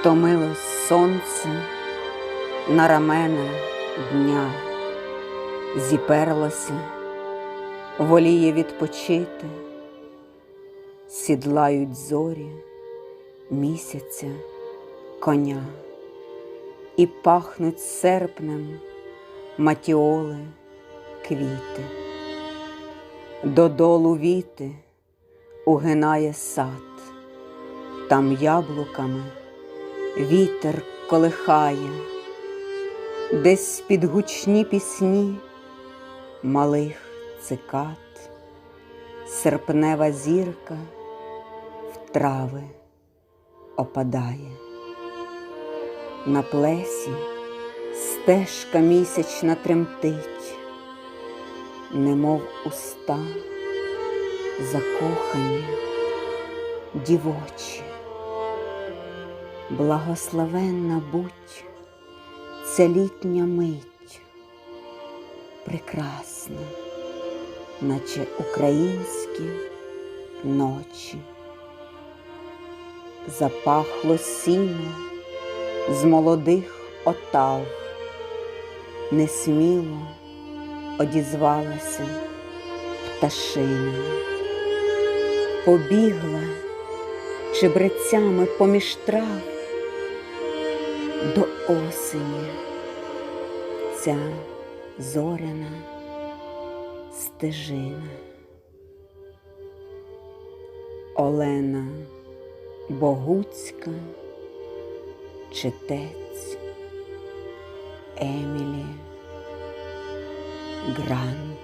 Втомилось сонце на рамена дня, зіперлося, воліє відпочити, сідлають зорі місяця коня, і пахнуть серпнем матіоли квіти, додолу віти угинає сад, там яблуками вітер колихає, десь під гучні пісні малих цикад, серпнева зірка в трави опадає. На плесі стежка місячна тремтить, немов уста закохані дівочі. Благословенна будь ця літня мить, прекрасна, наче українські ночі. Запахло сіно з молодих отав, несміло одізвалася пташина, побігла чебрецями поміж трав до осені ця зоряна стежина. Олена Богуцька, читець Емілі Грант.